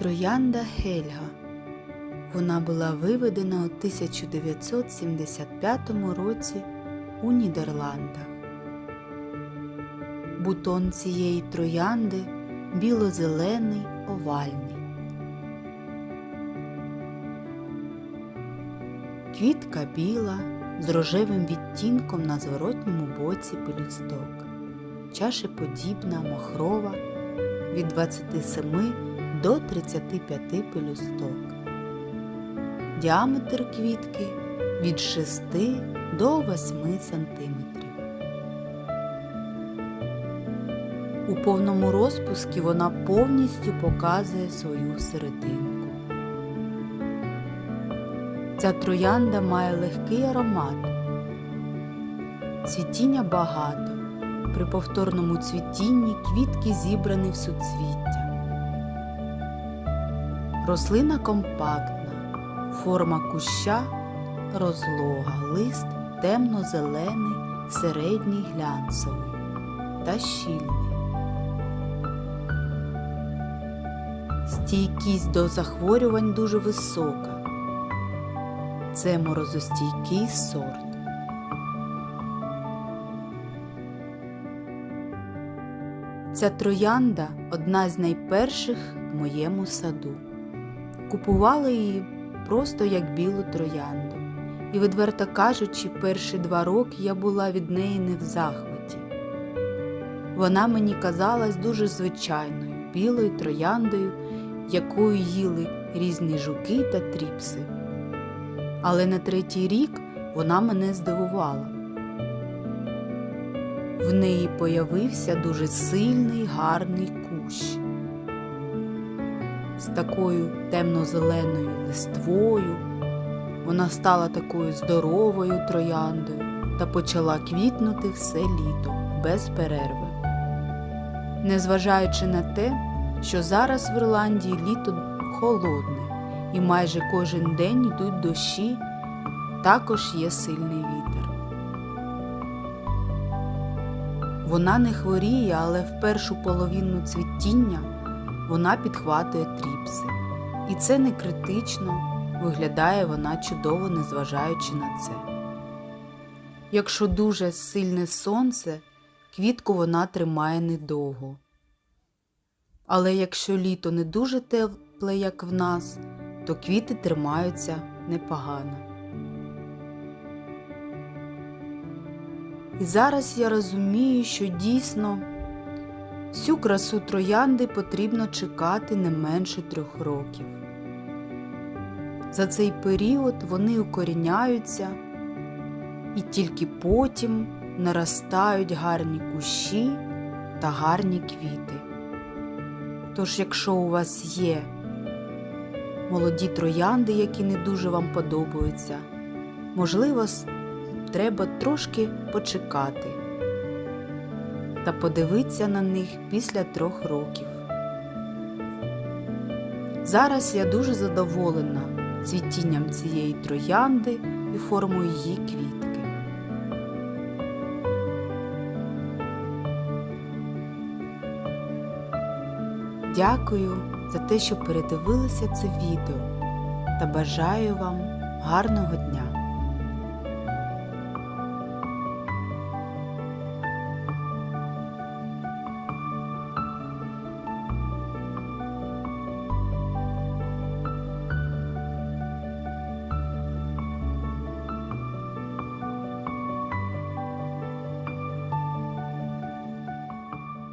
Троянда Хельга. Вона була виведена у 1975 році у Нідерландах. Бутон цієї троянди біло-зелений овальний. Квітка біла з рожевим відтінком на зворотньому боці пелюсток. Чашеподібна, махрова від 27 до 35 пелюсток. Діаметр квітки від 6 до 8 сантиметрів. У повному розпуску вона повністю показує свою серединку. Ця троянда має легкий аромат. Цвітіння багато. При повторному цвітінні квітки зібрані в суцвіття. Рослина компактна, форма куща розлога, лист темно-зелений, середній глянцевий та щільний. Стійкість до захворювань дуже висока. Це морозостійкий сорт. Ця троянда одна з найперших в моєму саду. Купувала її просто як білу троянду. І, відверто кажучи, перші два роки я була від неї не в захваті. Вона мені казалась дуже звичайною, білою трояндою, якою їли різні жуки та тріпси. Але на третій рік вона мене здивувала. В неї появився дуже сильний гарний кущ з такою темно-зеленою листвою. Вона стала такою здоровою трояндою та почала квітнути все літо без перерви. Незважаючи на те, що зараз в Ірландії літо холодне і майже кожен день йдуть дощі, також є сильний вітер. Вона не хворіє, але в першу половину цвітіння вона підхватує тріпси. І це не критично, виглядає вона чудово, незважаючи на це. Якщо дуже сильне сонце, квітку вона тримає недовго. Але якщо літо не дуже тепле, як в нас, то квіти тримаються непогано. І зараз я розумію, що дійсно всю красу троянди потрібно чекати не менше трьох років. За цей період вони укоріняються і тільки потім наростають гарні кущі та гарні квіти. Тож, якщо у вас є молоді троянди, які не дуже вам подобаються, можливо, треба трошки почекати та подивитися на них після трьох років. Зараз я дуже задоволена цвітінням цієї троянди і формою її квітки. Дякую за те, що передивилися це відео та бажаю вам гарного дня!